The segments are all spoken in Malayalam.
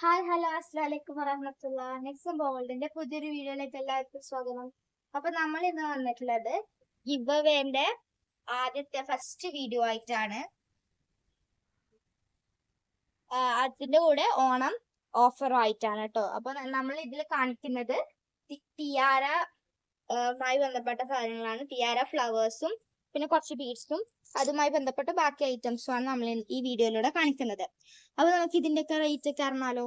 ഹായ് ഹലോ അസ്സലാമലൈക്കും വറഹമത്തുള്ള. നെക്സ്റ്റ് ബോൾഡിന്റെ പുതിയൊരു വീഡിയോയിലേക്ക് എല്ലാവർക്കും സ്വാഗതം. അപ്പൊ നമ്മൾ ഇന്ന് വന്നിട്ടുള്ളത് ഗിബവേന്റെ ആദ്യത്തെ ഫസ്റ്റ് വീഡിയോ ആയിട്ടാണ്. അതിന്റെ കൂടെ ഓണം ഓഫർ ആയിട്ടാണ് കേട്ടോ അപ്പൊ നമ്മൾ ഇതിൽ കാണിക്കുന്നത് തിയാര ബന്ധപ്പെട്ട സാധനങ്ങളാണ്. തിയാര ഫ്ലവേഴ്സും പിന്നെ കുറച്ച് ബീഡ്സും അതുമായി ബന്ധപ്പെട്ട ബാക്കി ഐറ്റംസും ആണ് നമ്മൾ ഈ വീഡിയോയിലൂടെ കാണിക്കുന്നത്. അപ്പൊ നമുക്ക് ഇതിന്റെയൊക്കെ റേറ്റ് ഒക്കെ അറിഞ്ഞാലോ?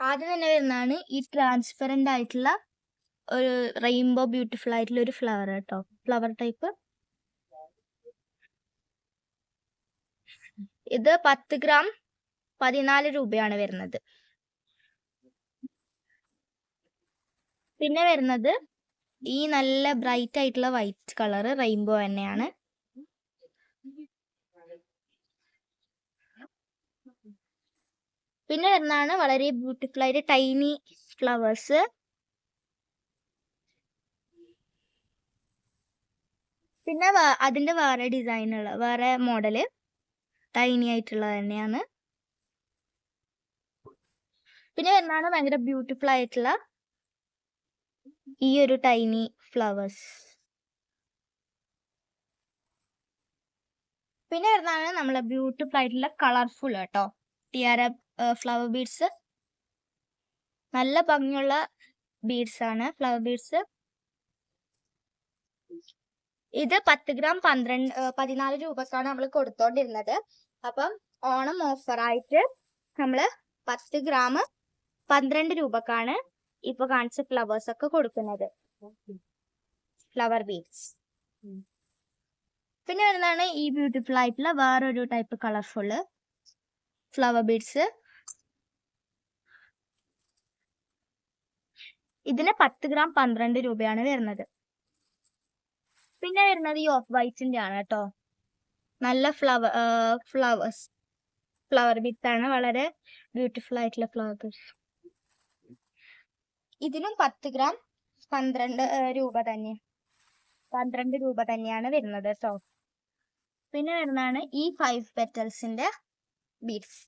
ആദ്യം തന്നെ വരുന്നതാണ് ഈ ട്രാൻസ്പെറന്റ് ആയിട്ടുള്ള ഒരു റെയിൻബോ ബ്യൂട്ടിഫുൾ ആയിട്ടുള്ള ഒരു ഫ്ലവർ കേട്ടോ. ഫ്ലവർ ടൈപ്പ് ഇത് പത്ത് ഗ്രാം പതിനാല് രൂപയാണ് വരുന്നത്. പിന്നെ വരുന്നത് ഈ നല്ല ബ്രൈറ്റ് ആയിട്ടുള്ള വൈറ്റ് കളർ റെയിൻബോ തന്നെയാണ്. പിന്നെ വരുന്നതാണ് വളരെ ബ്യൂട്ടിഫുൾ ആയിട്ട് ടൈനി ഫ്ലവേഴ്സ് പിന്നെ അതിന്റെ വേറെ ഡിസൈനുള്ള വേറെ മോഡൽ ടൈനി ആയിട്ടുള്ള തന്നെയാണ്. പിന്നെ വരുന്നതാണ് ഭയങ്കര ബ്യൂട്ടിഫുൾ ആയിട്ടുള്ള ഈ ഒരു ടൈനി ഫ്ലവേഴ്സ് പിന്നെ വരുന്നതാണ് നമ്മളെ ബ്യൂട്ടിഫുൾ ആയിട്ടുള്ള കളർഫുൾ കേട്ടോ. ടിയാര ഫ്ലവർ ബീഡ്സ് നല്ല ഭംഗിയുള്ള ബീഡ്സ് ആണ് ഫ്ലവർ ബീഡ്സ് ഇത് പത്ത് ഗ്രാം പന്ത്രണ്ട് പതിനാല് രൂപക്കാണ് നമ്മൾ കൊടുത്തോണ്ടിരുന്നത്. അപ്പം ഓണം ഓഫറായിട്ട് നമ്മൾ പത്ത് ഗ്രാം പന്ത്രണ്ട് രൂപക്കാണ് ഇപ്പൊ കാണിച്ച ഫ്ലവേഴ്സ് ഒക്കെ കൊടുക്കുന്നത്. ഫ്ലവർ ബീഡ്സ് പിന്നെ വരുന്നതാണ് ഈ ബ്യൂട്ടിഫുൾ ആയിട്ടുള്ള വേറൊരു ടൈപ്പ് കളർഫുള്ള് ഫ്ലവർ ബീഡ്സ് ഇതിന് പത്ത് ഗ്രാം പന്ത്രണ്ട് രൂപയാണ് വരുന്നത്. പിന്നെ വരുന്നത് ഈ ഓഫ് വൈറ്റിന്റെ ആണ് കേട്ടോ. നല്ല ഫ്ലവർ ഫ്ലവേഴ്സ് ഫ്ലവർ ബിത്താണ് ആണ്. വളരെ ബ്യൂട്ടിഫുൾ ആയിട്ടുള്ള ഫ്ലവർ ഇതിനും പത്ത് ഗ്രാം പന്ത്രണ്ട് രൂപ തന്നെ. പന്ത്രണ്ട് രൂപ തന്നെയാണ് വരുന്നത് കേട്ടോ പിന്നെ വരുന്നതാണ് ഈ ഫൈവ് പെറ്റൽസിന്റെ ബീഡ്സ്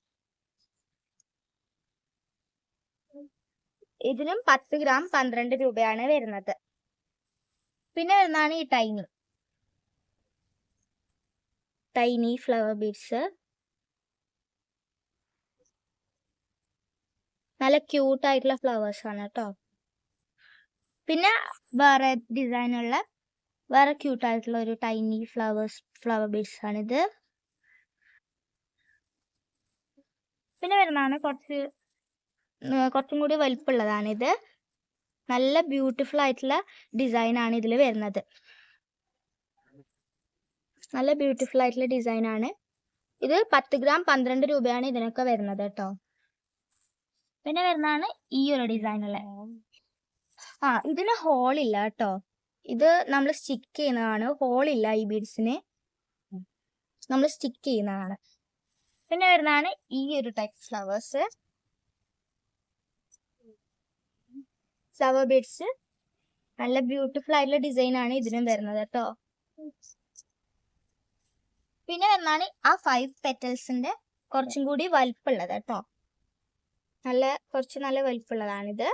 ഇതിനും പത്ത് ഗ്രാം പന്ത്രണ്ട് രൂപയാണ് വരുന്നത്. പിന്നെ വരുന്നതാണ് ഈ ടൈനി ടൈനി ഫ്ലവർ ബീഡ്സ് നല്ല ക്യൂട്ട് ആയിട്ടുള്ള ഫ്ലവേഴ്സ് ആണ് കേട്ടോ പിന്നെ വേറെ ഡിസൈനുള്ള വേറെ ക്യൂട്ട് ആയിട്ടുള്ള ഒരു ടൈനി ഫ്ലവേഴ്സ് ഫ്ലവർ ബീഡ്സ് ആണിത്. പിന്നെ വരുന്നതാണ് കുറച്ച് കുറച്ചും കൂടി ഇത് നല്ല ബ്യൂട്ടിഫുൾ ആയിട്ടുള്ള ഡിസൈൻ ആണ് ഇതിൽ വരുന്നത്. നല്ല ബ്യൂട്ടിഫുൾ ആയിട്ടുള്ള ഡിസൈൻ ആണ്. ഇത് പത്ത് ഗ്രാം പന്ത്രണ്ട് രൂപയാണ് ഇതിനൊക്കെ വരുന്നത് കേട്ടോ പിന്നെ വരുന്നതാണ് ഈ ഒരു ഡിസൈനുള്ള ആ. ഇതിന് ഹോൾ ഇല്ല കേട്ടോ. ഇത് നമ്മൾ സ്റ്റിക്ക് ചെയ്യുന്നതാണ്. ഹോൾ ഇല്ല ഈ ബീഡ്സിന് നമ്മൾ സ്റ്റിക്ക് ചെയ്യുന്നതാണ്. പിന്നെ വരുന്നതാണ് ഈ ഒരു ടൈപ്പ് ഫ്ലവേഴ്സ് ഫ്ലവർ ബീഡ്സ് നല്ല ബ്യൂട്ടിഫുൾ ആയിട്ടുള്ള ഡിസൈൻ ആണ് ഇതിനും വരുന്നത് കേട്ടോ. പിന്നെ വരുന്നതാണ് ആ ഫൈവ് പെറ്റൽസിന്റെ കുറച്ചും കൂടി വലിപ്പുള്ളത് കേട്ടോ. നല്ല കുറച്ച് നല്ല വലിപ്പമുള്ളതാണിത്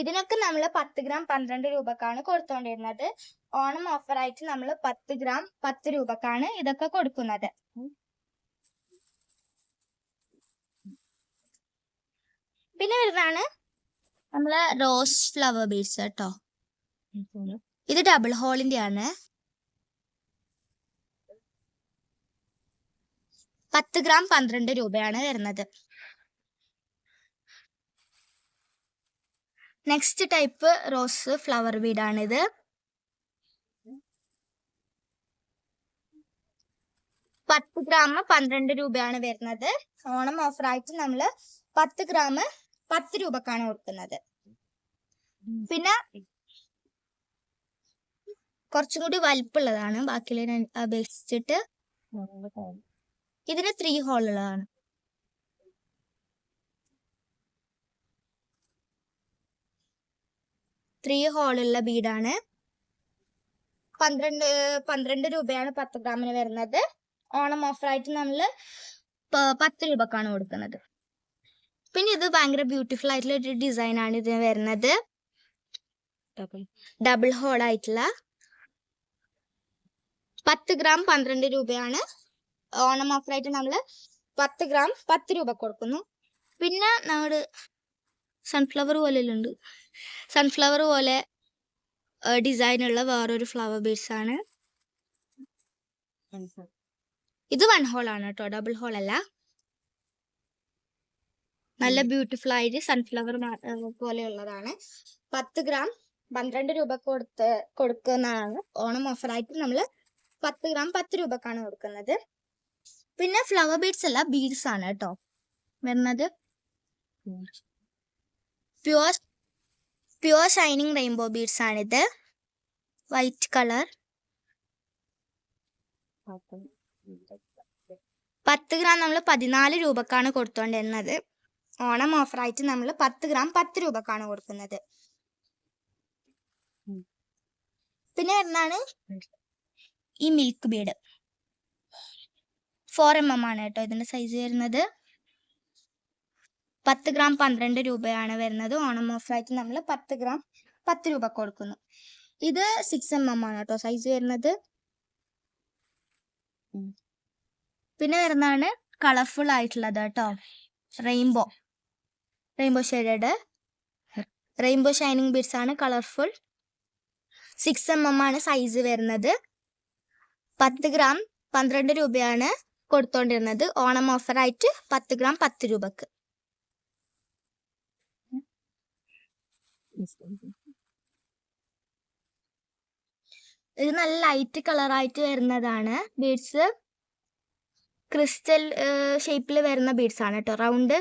ഇതിനൊക്കെ നമ്മൾ പത്ത് ഗ്രാം പന്ത്രണ്ട് രൂപക്കാണ് കൊടുത്തോണ്ടിരുന്നത്. ഓണം ഓഫർ ആയിട്ട് നമ്മൾ പത്ത് ഗ്രാം പത്ത് രൂപക്കാണ് ഇതൊക്കെ കൊടുക്കുന്നത്. പിന്നെ വരുന്നതാണ് നമ്മളെ റോസ് ഫ്ലവർ ബീഡ്സ് കേട്ടോ. ഇത് ഡബിൾ ഹോളിന്റെ ആണ് പത്ത് ഗ്രാം പന്ത്രണ്ട് രൂപയാണ് വരുന്നത്. നെക്സ്റ്റ് ടൈപ്പ് റോസ് ഫ്ലവർ ബീഡാണിത് പത്ത് ഗ്രാം പന്ത്രണ്ട് രൂപയാണ് വരുന്നത്. ഓണം ഓഫർ ആയിട്ട് നമ്മൾ പത്ത് ഗ്രാം പത്ത് രൂപക്കാണ് കൊടുക്കുന്നത്. പിന്നെ കുറച്ചും കൂടി വലിപ്പുള്ളതാണ്. ബാക്കിയുള്ള അപേക്ഷിച്ചിട്ട് ഇതിന് ത്രീ ഹോൾ ത്രീ ഹോളുള്ള ബീഡാണ് പന്ത്രണ്ട് പന്ത്രണ്ട് രൂപയാണ് പത്ത് ഗ്രാമിന് വരുന്നത്. ഓണം ഓഫറായിട്ട് നമ്മൾ പത്ത് രൂപക്കാണ് കൊടുക്കുന്നത്. പിന്നെ ഇത് ഭയങ്കര ബ്യൂട്ടിഫുൾ ആയിട്ടുള്ള ഒരു ഡിസൈൻ ആണ് ഇതിന് വരുന്നത്. ഡബിൾ ഹോൾ ആയിട്ടുള്ള പത്ത് ഗ്രാം പന്ത്രണ്ട് രൂപയാണ്. ഓണം ഓഫറായിട്ട് നമ്മൾ പത്ത് ഗ്രാം പത്ത് രൂപ കൊടുക്കുന്നു. പിന്നെ നമ്മുടെ സൺഫ്ലവർ പോലെ ഉണ്ട് സൺഫ്ലവർ പോലെ ഡിസൈൻ ഉള്ള വേറൊരു ഫ്ലവർ ബീഡ്സ് ആണ്. ഇത് വൺ ഹോൾ ആണ് കേട്ടോ ഡബിൾ ഹോൾ അല്ല. നല്ല ബ്യൂട്ടിഫുൾ ആയിട്ട് സൺഫ്ലവർ പോലെയുള്ളതാണ്. പത്ത് ഗ്രാം പന്ത്രണ്ട് രൂപ കൊടുത്ത് കൊടുക്കുന്നതാണ്. ഓണം ഓഫറായിട്ട് നമ്മൾ പത്ത് ഗ്രാം പത്ത് രൂപക്കാണ് കൊടുക്കുന്നത്. പിന്നെ ഫ്ലവർ ബീഡ്സ് അല്ല ബീഡ്സ് ആണ് കേട്ടോ വരുന്നത്. Pure pure shining rainbow beads ആണിത്. വൈറ്റ് കളർ പത്ത് ഗ്രാം നമ്മൾ പതിനാല് രൂപക്കാണ് കൊടുത്തോണ്ടിരുന്നത്. ഓണം ഓഫറായിട്ട് നമ്മൾ പത്ത് ഗ്രാം പത്ത് രൂപക്കാണ് കൊടുക്കുന്നത്. പിന്നെ എന്നാണ് ഈ milk bead four M M ആണ് കേട്ടോ ഇതിന്റെ സൈസ് വരുന്നത്. പത്ത് ഗ്രാം പന്ത്രണ്ട് രൂപയാണ് വരുന്നത്. ഓണം ഓഫറായിട്ട് നമ്മൾ പത്ത് ഗ്രാം പത്ത് രൂപ കൊടുക്കുന്നു. ഇത് സിക്സ് എം എം ആണ് കേട്ടോ സൈസ് വരുന്നത്. പിന്നെ വരുന്നതാണ് കളർഫുൾ ആയിട്ടുള്ളത് കേട്ടോ rainbow rainbow shaded rainbow shining beads ആണ് കളർഫുൾ സിക്സ് എം എം ആണ് സൈസ് വരുന്നത്. പത്ത് ഗ്രാം പന്ത്രണ്ട് രൂപയാണ് കൊടുത്തോണ്ടിരുന്നത്. ഓണം ഓഫറായിട്ട് പത്ത് ഗ്രാം പത്ത് രൂപക്ക്. ഇത് നല്ല ലൈറ്റ് കളറായിട്ട് വരുന്നതാണ് ബീഡ്സ് ക്രിസ്റ്റൽ ഷേപ്പിൽ വരുന്ന ബീഡ്സ് ആണ് കേട്ടോ റൗണ്ട്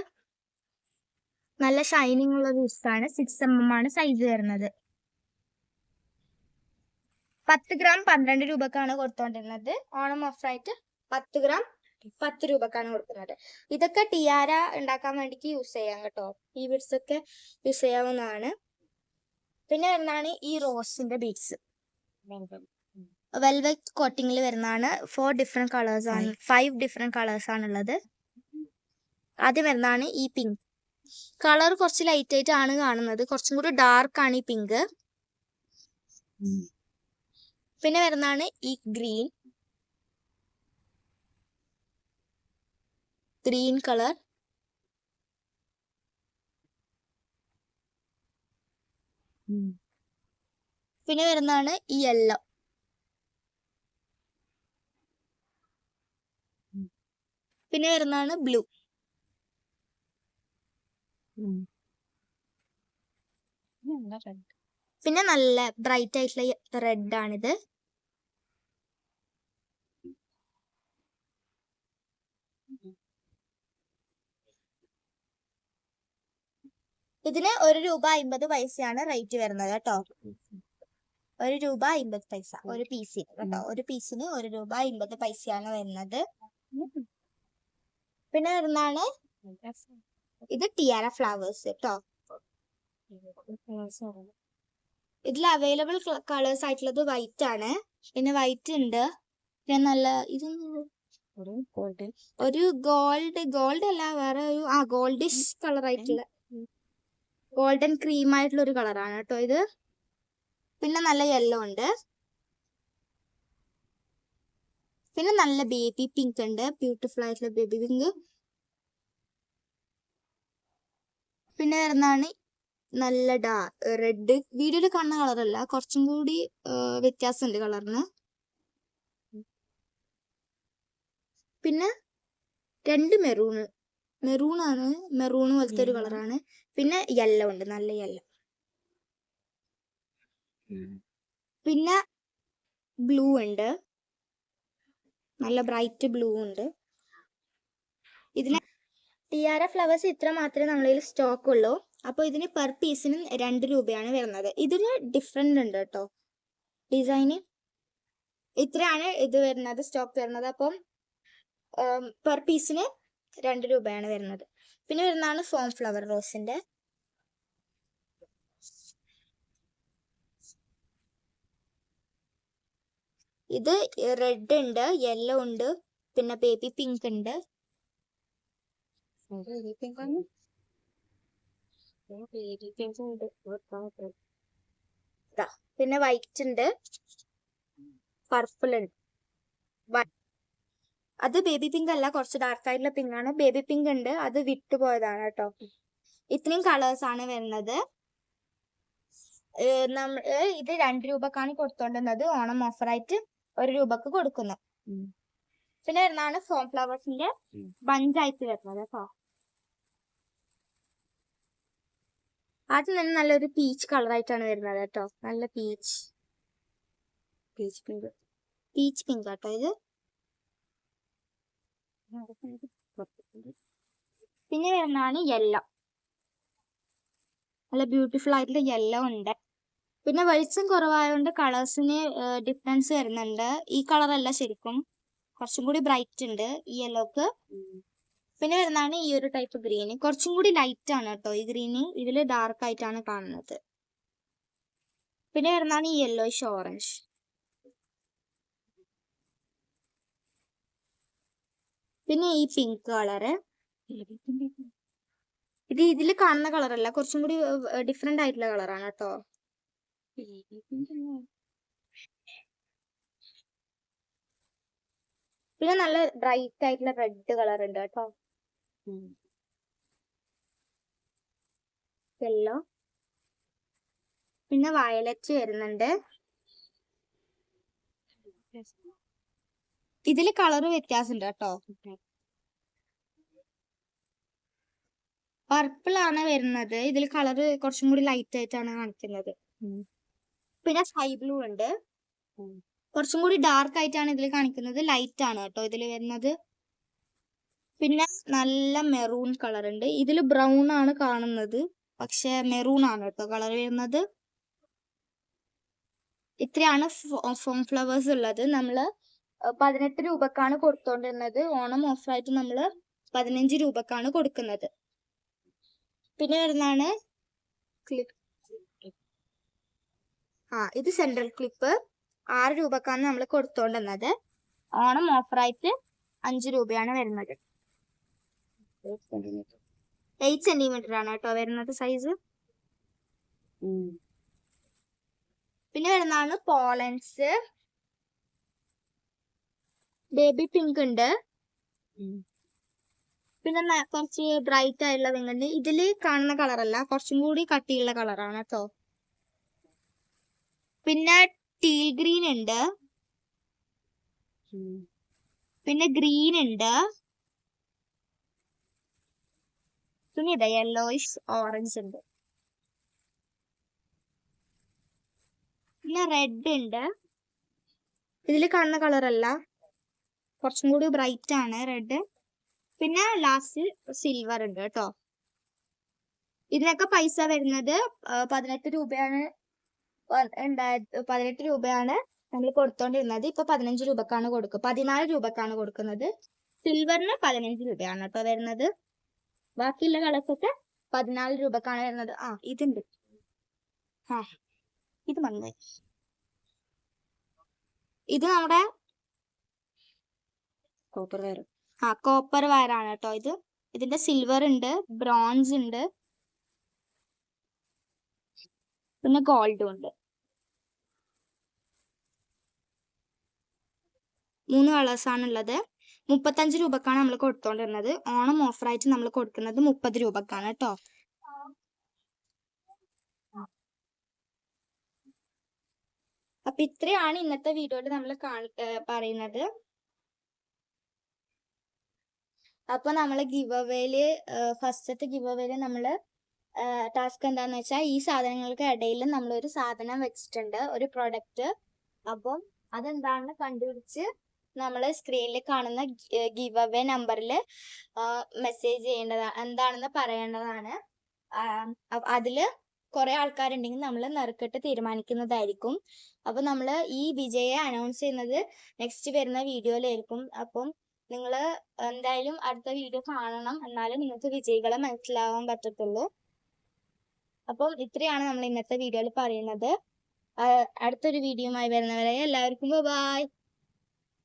നല്ല ഷൈനിങ് ഉള്ള ബീഡ്സ് ആണ്. സിക്സ് എം എം ആണ് സൈസ് വരുന്നത്. പത്ത് ഗ്രാം പന്ത്രണ്ട് രൂപക്കാണ് കൊടുത്തോണ്ടിരുന്നത്. ഓണം ഓഫറായിട്ട് പത്ത് ഗ്രാം പത്ത് രൂപക്കാണ് കൊടുക്കുന്നത്. ഇതൊക്കെ ടിയാര ഉണ്ടാക്കാൻ വേണ്ടിയിട്ട് യൂസ് ചെയ്യാം കേട്ടോ. ഈ ബീഡ്സ് ഒക്കെ യൂസ് ചെയ്യാവുന്നതാണ്. പിന്നെ വരുന്നതാണ് ഈ റോസിന്റെ ബീഡ്സ് വെൽവെറ്റ് കോട്ടിങ്ങിൽ വരുന്നതാണ്. ഫോർ ഡിഫറെന്റ് കളേഴ്സ് ആണ്. ഫൈവ് ഡിഫറെന്റ് കളേഴ്സ് ആണുള്ളത്. ആദ്യം വരുന്നതാണ് ഈ പിങ്ക് കളർ കുറച്ച് ലൈറ്റ് ആയിട്ട് ആണ് കാണുന്നത്. കുറച്ചും കൂടി ഡാർക്ക് ആണ് ഈ പിങ്ക് പിന്നെ വരുന്നതാണ് ഈ ഗ്രീൻ ഗ്രീൻ കളർ പിന്നെ വരുന്നതാണ് ഈ യെല്ലോ പിന്നെ വരുന്നതാണ് ബ്ലൂ. പിന്നെ നല്ല ബ്രൈറ്റ് ആയിട്ടുള്ള റെഡ് ആണിത്. ഇതിന് ഒരു രൂപ അമ്പത് പൈസയാണ് റേറ്റ് വരുന്നത് കേട്ടോ. ഒരു രൂപ അമ്പത് പൈസ ഒരു പീസിന് കേട്ടോ. ഒരു പീസിന് ഒരു രൂപ അമ്പത് പൈസയാണ് വരുന്നത്. പിന്നെ വരുന്നതാണ് ഇത് ടിയാര ഫ്ലവേഴ്സ് കേട്ടോ. ഇതിൽ അവൈലബിൾ കളേഴ്സ് ആയിട്ടുള്ളത് വൈറ്റ് ആണ്. പിന്നെ വൈറ്റ് ഉണ്ട്. പിന്നെ നല്ല ഇത് ഒരു ഗോൾഡ് ഗോൾഡ് അല്ല വേറെ ഒരു ആ ഗോൾഡിഷ് കളർ ആയിട്ടുള്ള ഗോൾഡൻ ക്രീം ആയിട്ടുള്ള ഒരു കളറാണ് കേട്ടോ ഇത്. പിന്നെ നല്ല യെല്ലോ ഉണ്ട്. പിന്നെ നല്ല ബേബി പിങ്ക് ഉണ്ട്. ബ്യൂട്ടിഫുൾ ആയിട്ടുള്ള ബേബി പിങ്ക് പിന്നെ വരുന്നതാണ് നല്ല ഡാ റെഡ് വീഡിയോയിൽ കാണുന്ന കളറല്ല കുറച്ചും കൂടി വ്യത്യാസമുണ്ട് കളറിന് പിന്നെ രണ്ട് മെറൂണ് മെറൂൺ ആണ് മെറൂൺ പോലത്തെ ഒരു കളറാണ് പിന്നെ യെല്ലോ ഉണ്ട് നല്ല യെല്ലോ പിന്നെ ബ്ലൂ ഉണ്ട്. നല്ല ബ്രൈറ്റ് ബ്ലൂ ഉണ്ട്. ഇതിന് ടിയാര ഫ്ലവേഴ്സ് ഇത്ര മാത്രമേ നമ്മളിൽ സ്റ്റോക്ക് ഉള്ളൂ. അപ്പോൾ ഇതിന് പെർ പീസിന് രണ്ട് രൂപയാണ് വരുന്നത്. ഇതിന് ഡിഫറെന്റ് ഉണ്ട് കേട്ടോ. ഡിസൈന് ഇത്രയാണ് ഇത് വരുന്നത് സ്റ്റോക്ക് വരുന്നത്. അപ്പം പെർ പീസിന് രണ്ട് രൂപയാണ് വരുന്നത്. പിന്നെ വരുന്നതാണ് ഫോം ഫ്ലവർ റോസിന്റെ ഇത് റെഡ് ഉണ്ട് യെല്ലോ ഉണ്ട് പിന്നെ ബേബി പിങ്ക് ഉണ്ട്. പിന്നെ വൈറ്റ് ഉണ്ട്. പർപ്പിൾ ഉണ്ട്. അത് ബേബി പിങ്ക് അല്ല കുറച്ച് ഡാർക്ക് ആയിട്ടുള്ള പിങ്ക് ആണ്. ബേബി പിങ്ക് ഉണ്ട്. അത് വിട്ടു പോയതാണ് കേട്ടോ. ഇത്രയും കളേഴ്സ് ആണ് വരുന്നത്. നമ്മൾ ഇത് രണ്ട് രൂപക്കാണ് കൊടുത്തോണ്ടുന്നത് ഓണം ഓഫറായിട്ട് ഒരു രൂപക്ക് കൊടുക്കുന്നു. പിന്നെ വരുന്നതാണ് ഫോം ഫ്ലവേഴ്സിന്റെ. ബഞ്ചായിട്ട് വരുന്നത് കേട്ടോ. ആദ്യം തന്നെ നല്ലൊരു പീച്ച് കളർ ആയിട്ടാണ് വരുന്നത് കേട്ടോ. നല്ല peach peach pink peach pink കേട്ടോ ഇത്. പിന്നെ വരുന്നതാണ് യെല്ലോ നല്ല ബ്യൂട്ടിഫുൾ ആയിട്ടുള്ള യെല്ലോ ഉണ്ട്. പിന്നെ വെളിച്ചം കുറവായതുകൊണ്ട് കളേഴ്സിന് ഡിഫറൻസ് വരുന്നുണ്ട്. ഈ കളർ അല്ല ശരിക്കും. കുറച്ചും കൂടി ബ്രൈറ്റ് ഉണ്ട് ഈ യെല്ലോക്ക് പിന്നെ വരുന്നതാണ് ഈ ഒരു ടൈപ്പ് ഗ്രീൻ കുറച്ചും കൂടി ലൈറ്റ് ആണ് കേട്ടോ ഈ ഗ്രീന് ഇതിൽ ഡാർക്ക് ആയിട്ടാണ് കാണുന്നത്. പിന്നെ വരുന്നതാണ് ഈ യെല്ലോയിഷ് ഓറഞ്ച് പിന്നെ ഈ പിങ്ക് കളറ് ഇത് ഇതിൽ കാണുന്ന കളറല്ല കുറച്ചും കൂടി ഡിഫറെന്റ് ആയിട്ടുള്ള കളറാണ് കേട്ടോ. പിന്നെ നല്ല ബ്രൈറ്റ് ആയിട്ടുള്ള റെഡ് കളർ ഉണ്ട് കേട്ടോ. യെല്ലോ പിന്നെ വയലറ്റ് വരുന്നുണ്ട്. ഇതിൽ കളർ വ്യത്യാസമുണ്ട് കേട്ടോ. പർപ്പിൾ ആണ് വരുന്നത്. ഇതിൽ കളർ കുറച്ചും കൂടി ലൈറ്റ് ആയിട്ടാണ് കാണിക്കുന്നത്. പിന്നെ സ്കൈ ബ്ലൂ ഉണ്ട്. കുറച്ചും കൂടി ഡാർക്ക് ആയിട്ടാണ് ഇതിൽ കാണിക്കുന്നത്. ലൈറ്റ് ആണ് കേട്ടോ ഇതിൽ വരുന്നത്. പിന്നെ നല്ല മെറൂൺ കളർ ഉണ്ട്. ഇതിൽ ബ്രൗൺ ആണ് കാണുന്നത്. പക്ഷെ മെറൂൺ ആണ് കേട്ടോ കളർ വരുന്നത്. ഇത്രയാണ് ഫോം ഫ്ലവേഴ്സ് ഉള്ളത്. നമ്മൾ അഹ് പതിനെട്ട് രൂപക്കാണ് കൊടുത്തോണ്ടിരുന്നത്. ഓണം ഓഫറായിട്ട് നമ്മൾ പതിനഞ്ച് രൂപക്കാണ് കൊടുക്കുന്നത്. പിന്നെ വരുന്നതാണ് ക്ലിപ്പ് ആ ഇത് സെൻട്രൽ ക്ലിപ്പ് ആറ് രൂപക്കാണ് നമ്മൾ കൊടുത്തോണ്ടിരുന്നത്. ഓണം ഓഫറായിട്ട് അഞ്ച് രൂപയാണ് വരുന്നത്. എയ്റ്റ് സെന്റിമീറ്റർ ആണ് കേട്ടോ വരുന്നത് സൈസ് പിന്നെ വരുന്നതാണ് പോളൻസ്. ബേബി പിങ്ക് ഉണ്ട്. പിന്നെ കുറച്ച് ബ്രൈറ്റ് ആയിട്ടുള്ള പിങ്ക് ഉണ്ട്. ഇതിൽ കാണുന്ന കളറല്ല കുറച്ചും കൂടി കട്ടിയുള്ള കളറാണ് കേട്ടോ പിന്നെ ടീൽ ഗ്രീൻ ഉണ്ട്. പിന്നെ ഗ്രീൻ ഉണ്ട്. പിന്നെ ഇതാ യെല്ലോയിഷ് ഓറഞ്ച് ഉണ്ട്. പിന്നെ റെഡ് ഉണ്ട്. ഇതിൽ കാണുന്ന കളർ അല്ല. കുറച്ചും കൂടി ബ്രൈറ്റ് ആണ് റെഡ് പിന്നെ ലാസ്റ്റ് സിൽവർ ഉണ്ട് കേട്ടോ. ഇതിനൊക്കെ പൈസ വരുന്നത് പതിനെട്ട് രൂപയാണ് ഉണ്ടായത് പതിനെട്ട് രൂപയാണ് നമ്മൾ കൊടുത്തോണ്ടിരുന്നത്. ഇപ്പൊ പതിനഞ്ച് രൂപക്കാണ് കൊടുക്കുക പതിനാല് രൂപക്കാണ് കൊടുക്കുന്നത്. സിൽവറിന് പതിനഞ്ച് രൂപയാണ് കേട്ടോ വരുന്നത്. ബാക്കിയുള്ള കളേഴ്സൊക്കെ പതിനാല് രൂപക്കാണ് വരുന്നത്. ആ ഇതുണ്ട്. ആ ഇത് വന്നേ ഇത് നമ്മുടെ കോപ്പർ വയർ ആ കോപ്പർ വയറാണ് കേട്ടോ ഇത്. ഇതിന്റെ സിൽവർ ഉണ്ട് ബ്രോൺസ് ഉണ്ട് പിന്നെ ഗോൾഡും ഉണ്ട്. മൂന്ന് കളേഴ്സ് ആണ് ഉള്ളത്. മുപ്പത്തഞ്ച് രൂപക്കാണ് നമ്മൾ കൊടുത്തോണ്ടിരുന്നത്. ഓണം ഓഫറായിട്ട് നമ്മൾ കൊടുക്കുന്നത് മുപ്പത് രൂപക്കാണ് കേട്ടോ. അപ്പൊ ഇത്രയാണ് ഇന്നത്തെ വീഡിയോയിൽ നമ്മൾ കാണി പറയുന്നത്. അപ്പൊ നമ്മൾ ഗിവ് അവേയിൽ ഫസ്റ്റത്തെ ഗിവ് അവേയിൽ നമ്മൾ ടാസ്ക് എന്താന്ന് വെച്ചാൽ ഈ സാധനങ്ങൾക്ക് ഇടയിൽ നമ്മൾ ഒരു സാധനം വെച്ചിട്ടുണ്ട് ഒരു പ്രൊഡക്റ്റ് അപ്പം അതെന്താണെന്ന് കണ്ടുപിടിച്ച് നമ്മൾ സ്ക്രീനിൽ കാണുന്ന ഗിവ് അവേ നമ്പറിൽ മെസ്സേജ് ചെയ്യേണ്ടതാണ് എന്താണെന്ന് പറയേണ്ടതാണ്. അതിൽ കുറേ ആൾക്കാരുണ്ടെങ്കിൽ നമ്മൾ നറുക്കിട്ട് തീരുമാനിക്കുന്നതായിരിക്കും. അപ്പൊ നമ്മൾ ഈ വിജയെ അനൗൺസ് ചെയ്യുന്നത് നെക്സ്റ്റ് വരുന്ന വീഡിയോയിലായിരിക്കും അപ്പം നിങ്ങൾ എന്തായാലും അടുത്ത വീഡിയോ കാണണം. എന്നാലേ നിങ്ങൾക്ക് വിജയികളെ മനസ്സിലാവാൻ പറ്റത്തുള്ളൂ. അപ്പം ഇത്രയാണ് നമ്മൾ ഇന്നത്തെ വീഡിയോയിൽ പറയുന്നത്. അടുത്തൊരു വീഡിയോയുമായി വരുന്നവരെ എല്ലാവർക്കും ബൈ